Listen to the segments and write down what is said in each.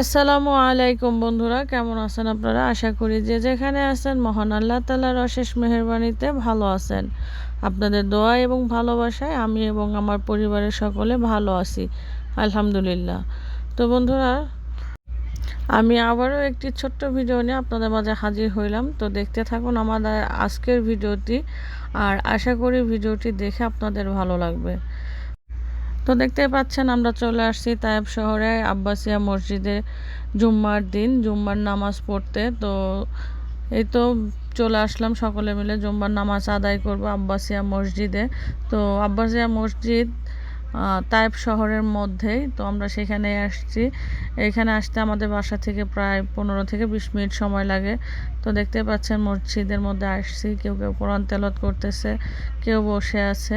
আসসালামু আলাইকুম বন্ধুরা, কেমন আছেন আপনারা? আশা করি যে যেখানে আছেন, মহান আল্লাহ তালার অশেষ মেহরবানিতে ভালো আছেন। আপনাদের দোয়া এবং ভালোবাসায় আমি এবং আমার পরিবারের সকলে ভালো আছি, আলহামদুলিল্লাহ। তো বন্ধুরা, আমি আবারও একটি ছোট্ট ভিডিও নিয়ে আপনাদের মাঝে হাজির হইলাম। তো দেখতে থাকুন আমাদের আজকের ভিডিওটি, আর আশা করি ভিডিওটি দেখে আপনাদের ভালো লাগবে। তো দেখতেই পাচ্ছেন আমরা চলে আসছি তায়েব শহরে আব্বাসিয়া মসজিদে জুম্মার দিন, জুম্মার নামাজ পড়তে। তো এই তো চলে আসলাম সকলে মিলে জুম্মার নামাজ আদায় করব আব্বাসিয়া মসজিদে। তো আব্বাসিয়া মসজিদ তায়েব শহরের মধ্যেই। তো আমরা সেখানে আসছি। এখানে আসতে আমাদের বাসা থেকে প্রায় পনেরো থেকে বিশ মিনিট সময় লাগে। তো দেখতে পাচ্ছেন মসজিদের মধ্যে আসছি। কেউ কেউ কোরআন তেলত করতেছে, কেউ বসে আছে।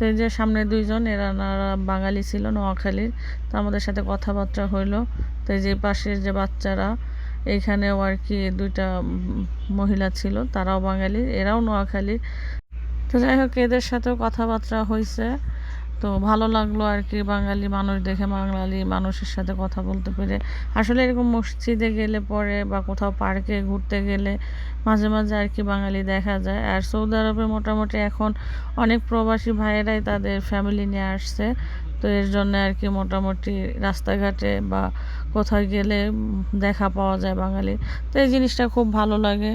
তো এই যে সামনে দুইজন, এরা বাঙালি ছিল, নোয়াখালীর। তো আমাদের সাথে কথাবার্তা হইল। তো এই যে পাশের যে বাচ্চারা, এইখানেও আর কি দুইটা মহিলা ছিল, তারাও বাঙালি, এরাও নোয়াখালী। তো যাই হোক, এদের সাথেও কথাবার্তা হয়েছে তো ভালো লাগল আর কি বাঙালি মানুষ দেখে, বাঙালি মানুষের সাথে কথা বলতে পেরে। আসলে এরকম মসজিদে গেলে পরে বা কোথাও পার্কে ঘুরতে গেলে মাঝে মাঝে আর কি বাঙালি দেখা যায়। আর সৌদি আরবে মোটামুটি এখন অনেক প্রবাসী ভাইয়েরাই তাদের ফ্যামিলি নিয়ে আসছে। তো এর জন্য আর কি মোটামুটি রাস্তাঘাটে বা কোথাও গেলে দেখা পাওয়া যায় বাঙালি। তো এই জিনিসটা খুব ভালো লাগে।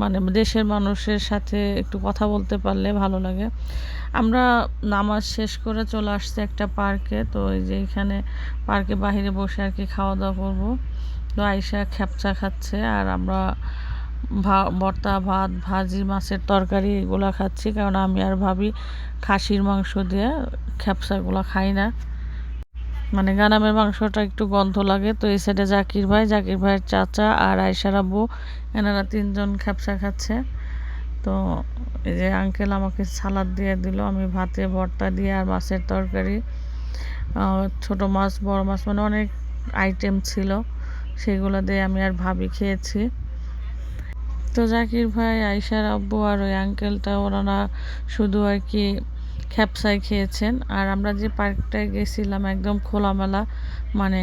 মানে দেশের মানুষের সাথে একটু কথা বলতে পারলে ভালো লাগে। আমরা নামাজ শেষ করে চলে আসছি একটা পার্কে, তো এই যে এখানে পার্কে বাহিরে বসে আর কি খাওয়া দাওয়া করব। তো আইসা খ্যাপচা খাচ্ছে আর আমরা ভর্তা, ভাত, ভাজি, মাছের তরকারি এগুলো খাচ্ছি। কারণ আমি আর ভাবি খাসির মাংস দিয়ে খ্যাপচাগুলো খাই না। মানে গানামের মাংসটা একটু গন্ধ লাগে, তো এই সাইডে জাকির ভাই, জাকির ভাইয়ের চাচা আর আয়সার আব্বু, এনারা তিনজন খ্যাপসা খাচ্ছে। তো এই যে আঙ্কেল আমাকে সালাদ দিয়ে দিল, আমি ভাতে ভর্তা দিয়ে আর মাছের তরকারি। ছোট মাছ, বড় মাছ মানে অনেক আইটেম ছিল, সেগুলো দিয়ে আমি আর ভাবি খেয়েছি। তো জাকির ভাই আয়সার আব্বু আর ওই আঙ্কেলটা ওনারা শুধু আর কি খ্যাপসাই খেয়েছেন। আর আমরা যে পার্কটায় গেছিলাম, একদম খোলামেলা মানে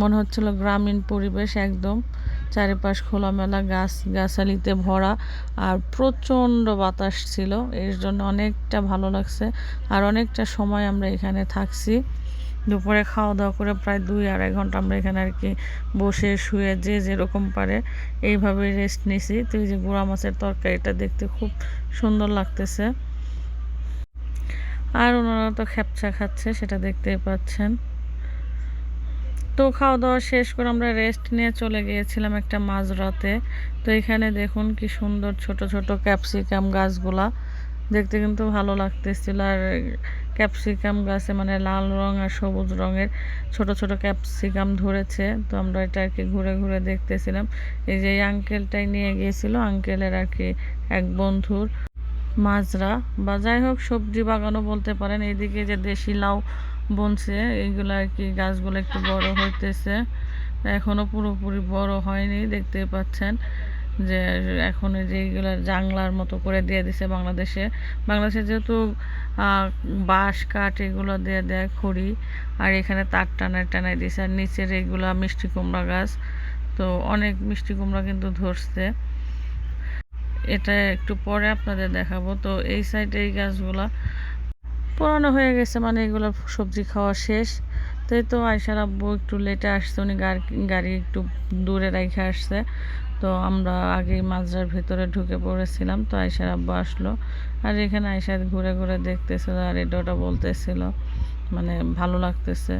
মনে হচ্ছিল গ্রামীণ পরিবেশ একদম, চারিপাশ খোলামেলা, গাছ, গাছালিতে ভরা, আর প্রচণ্ড বাতাস ছিল। এর জন্য অনেকটা ভালো লাগছে। আর অনেকটা সময় আমরা এখানে থাকছি। দুপুরে খাওয়া দাওয়া করে প্রায় দুই আড়াই ঘণ্টা আমরা এখানে আর কি বসে শুয়ে যে যেরকম পারে এইভাবে রেস্ট নিছি। তো এই যে গুঁড়া মাছের তরকারিটা দেখতে খুব সুন্দর লাগতেছে। আর ওনারা তো খ্যাপচা খাচ্ছে, সেটা দেখতেই পাচ্ছেন। তো খাওয়া দাওয়া শেষ করে আমরা রেস্ট নিয়ে চলে গিয়েছিলাম একটা মাঝরাতে। তো এখানে দেখুন কি সুন্দর ছোট ছোট ক্যাপসিকাম গাছগুলা। দেখতে কিন্তু ভালো লাগতেছিল। আর ক্যাপসিকাম গাছে মানে লাল রং আর সবুজ রঙের ছোট ছোট ক্যাপসিকাম ধরেছে। তো আমরা এটা আর কি ঘুরে ঘুরে দেখতেছিলাম। এই যে এই আঙ্কেলটাই নিয়ে গিয়েছিল আঙ্কেলের আর কি এক বন্ধুর। মাজরা বা যাই হোক সবজি বাগানও বলতে পারেন। এইদিকে যে দেশি লাউ বনছে এইগুলো আর কি গাছগুলো একটু বড় হইতেছে। এখনও পুরোপুরি বড় হয়নি দেখতে পাচ্ছেন যে এখন যে এইগুলো জাংলার মতো করে দিয়ে দিছে বাংলাদেশে। বাংলাদেশে যেহেতু বাঁশ, কাঠ এগুলো দিয়ে দেয় খড়ি, আর এখানে তার টানায় টানায় দিছে। আর নিচের এইগুলো মিষ্টি কুমড়া গাছ, তো অনেক মিষ্টি কুমড়া কিন্তু ধরছে। এটা একটু পরে আপনাদের দেখাবো। তো এই সাইডে এই গাছগুলা পুরানো হয়ে গেছে মানে এগুলো সবজি খাওয়া শেষ। তো এই তো আয়সার আব্বু একটু লেটে আসছে, উনি গাড়ি একটু দূরে রেখে আসছে। তো আমরা আগে মাঝরার ভেতরে ঢুকে পড়েছিলাম, তো আয়সার আব্বু আসলো। আর এখানে আয়সার ঘুরে ঘুরে দেখতেছিল আর এটা বলতেছিল মানে ভালো লাগতেছে।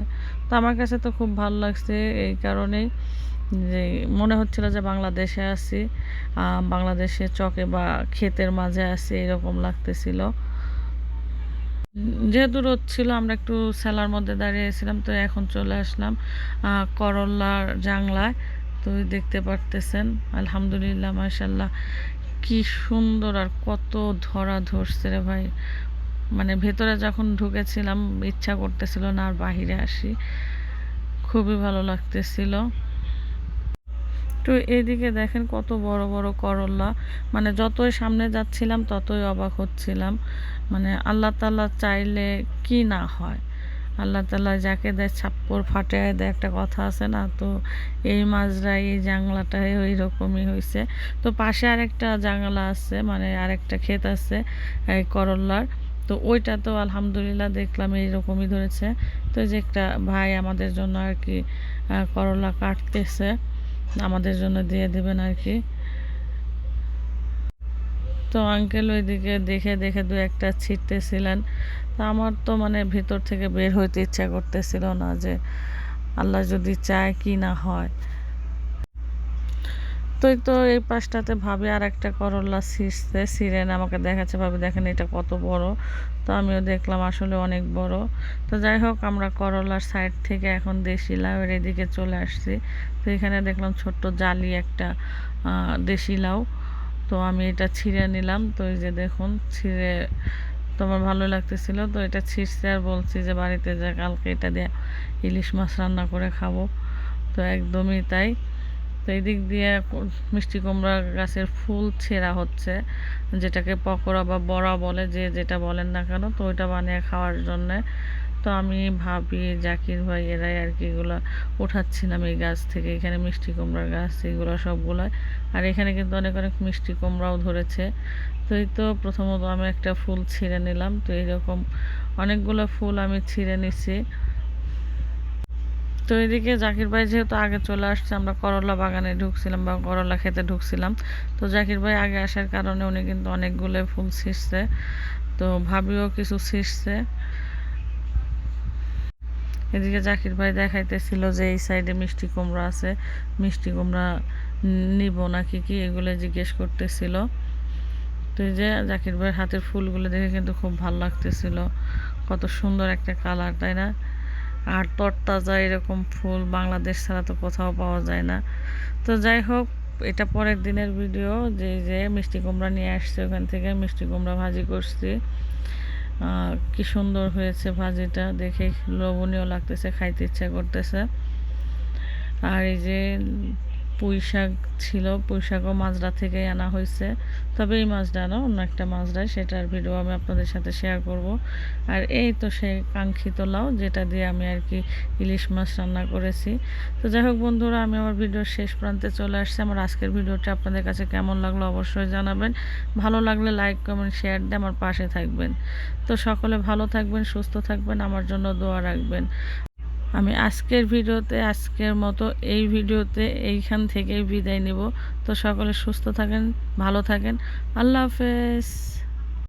তো আমার কাছে তো খুব ভালো লাগছে, এই কারণেই যে মনে হচ্ছিল যে বাংলাদেশে আছি বাংলাদেশে চকে বা ক্ষেতের মাঝে আছি, এরকম লাগতেছিল। যেহেতু রোদ ছিল, আমরা একটু সেলার মধ্যে দাঁড়িয়েছিলাম, তো এখন চলে আসলাম করল্লার জাংলায় তো দেখতে পারতেছেন, আলহামদুলিল্লাহ মাসাল্লাহ কি সুন্দর আর কত ধরা ধরছে রে ভাই। মানে ভেতরে যখন ঢুকেছিলাম, ইচ্ছা করতেছিল না আর বাহিরে আসি। খুবই ভালো লাগতেছিল। তো এদিকে দেখেন কত বড় বড় করল্লা মানে যতই সামনে যাচ্ছিলাম, ততই অবাক হচ্ছিলাম। মানে আল্লাহ তাল্লাহ চাইলে কি না হয়। আল্লাহ তালা যাকে দেয় ছাপ্পর ফাটে দেয়, একটা কথা আছে না? তো এই মাজরা, এই জাংলাটাই ওই রকমই হয়েছে তো পাশে আরেকটা জাংলা আছে মানে আরেকটা ক্ষেত আছে, এই করল্লার তো ওইটা তো আলহামদুলিল্লাহ দেখলাম এইরকমই ধরেছে। তো যে একটা ভাই আমাদের জন্য আর কি করলা কাটতেছে। আমাদের জন্য দিয়ে দেবেন আর কি। তো আঙ্কেল ওইদিকে দেখে দেখে দু একটা ছিটতেছিলেন। তা আমার তো মানে ভিতর থেকে বের হইতে ইচ্ছা করতেছিল না যে আল্লাহ যদি চায় কি না হয়। তো তো এই পাশটাতে ভাবি আর একটা করলা ছিঁড়ছে সিরেন আমাকে দেখাচ্ছে, ভাবি দেখেন এটা কত বড়। তো আমিও দেখলাম আসলে অনেক বড়। তো যাই হোক, আমরা করলার সাইড থেকে এখন দেশি লাউয়ের এদিকে চলে আসছি। তো এখানে দেখলাম ছোট্ট জালি একটা দেশি লাউ। তো আমি এটা ছিঁড়ে নিলাম। তো এই যে দেখুন, ছিঁড়ে তো আমার ভালো লাগতেছিল। তো এটা ছিঁড়ছে আর বলছি যে বাড়িতে যা, কালকে এটা দিয়ে ইলিশ মাছ রান্না করে খাব। তো একদমই তাই। তো এই দিক দিয়ে মিষ্টি কুমড়া গাছের ফুল ছেঁড়া হচ্ছে। যেটাকে পকোড়া বা বড়া বলে, যে যেটা বলেন না কেন, তো ওইটা বানিয়ে খাওয়ার জন্যে তো আমি ভাবি, জাকির ভাই এরাই আর কি এগুলো উঠাচ্ছিলাম এই গাছ থেকে। এখানে মিষ্টি কুমড়ার গাছ, এগুলো সবগুলো। আর এখানে কিন্তু অনেক অনেক মিষ্টি কুমড়াও ধরেছে। তো এই তো প্রথমত আমি একটা ফুল ছিঁড়ে নিলাম। তো এইরকম অনেকগুলো ফুল আমি ছিঁড়ে নিছি। তো এদিকে জাকির ভাই যেহেতু আগে চলে আসছে, আমরা করলা বাগানে ঢুকছিলাম বা করলা খেতে ঢুকছিলাম। তো জাকির ভাই আগে আসার কারণে উনি কিন্তু অনেকগুলো ফুল ছিঁড়ছে। তো ভাবিও কিছু ছিঁড়ছে। এদিকে জাকির ভাই দেখাইতেছিল যে এই সাইডে মিষ্টি কুমড়া আছে। মিষ্টি কুমড়া নিব নাকি কি এগুলো জিজ্ঞেস করতেছিল। তো এই যে জাকির ভাইয়ের হাতের ফুলগুলো দেখে কিন্তু খুব ভালো লাগতেছিল। কত সুন্দর একটা কালার, তাই না? আর তরতাজা এরকম ফুল বাংলাদেশ ছাড়া তো কোথাও পাওয়া যায় না। তো যাই হোক, এটা পরের দিনের ভিডিও, যে যে মিষ্টি কুমড়া নিয়ে আসছে ওখান থেকে, মিষ্টি কুমড়া ভাজি করছি। আহ, কি সুন্দর হয়েছে ভাজিটা দেখে লোভনীয় লাগতেছে খাইতে ইচ্ছা করতেছে। আর এই যে পুঁই শাক ছিল পুঁই শাকও মাজরা থেকেই আনা হয়েছে। তবে এই মাছটা না, অন্য একটা মাজরা, সেটার ভিডিও আমি আপনাদের সাথে শেয়ার করব। আর এই তো সেই কাঙ্ক্ষিত লাউ, যেটা দিয়ে আমি আর কি ইলিশ মাছ রান্না করেছি। তো যাই হোক বন্ধুরা, আমি আমার ভিডিওর শেষ প্রান্তে চলে আসছি। আমার আজকের ভিডিওটা আপনাদের কাছে কেমন লাগল অবশ্যই জানাবেন। ভালো লাগলে লাইক কমেন্ট শেয়ার দিয়ে আমার পাশে থাকবেন। তো সকলে ভালো থাকবেন, সুস্থ থাকবেন, আমার জন্য দোয়া রাখবেন। আমি আজকের ভিডিওতে, আজকের মতো এই ভিডিওতে এইখান থেকেই বিদায় নেব। তো সকলে সুস্থ থাকেন, ভালো থাকেন। আল্লাহ হাফেজ।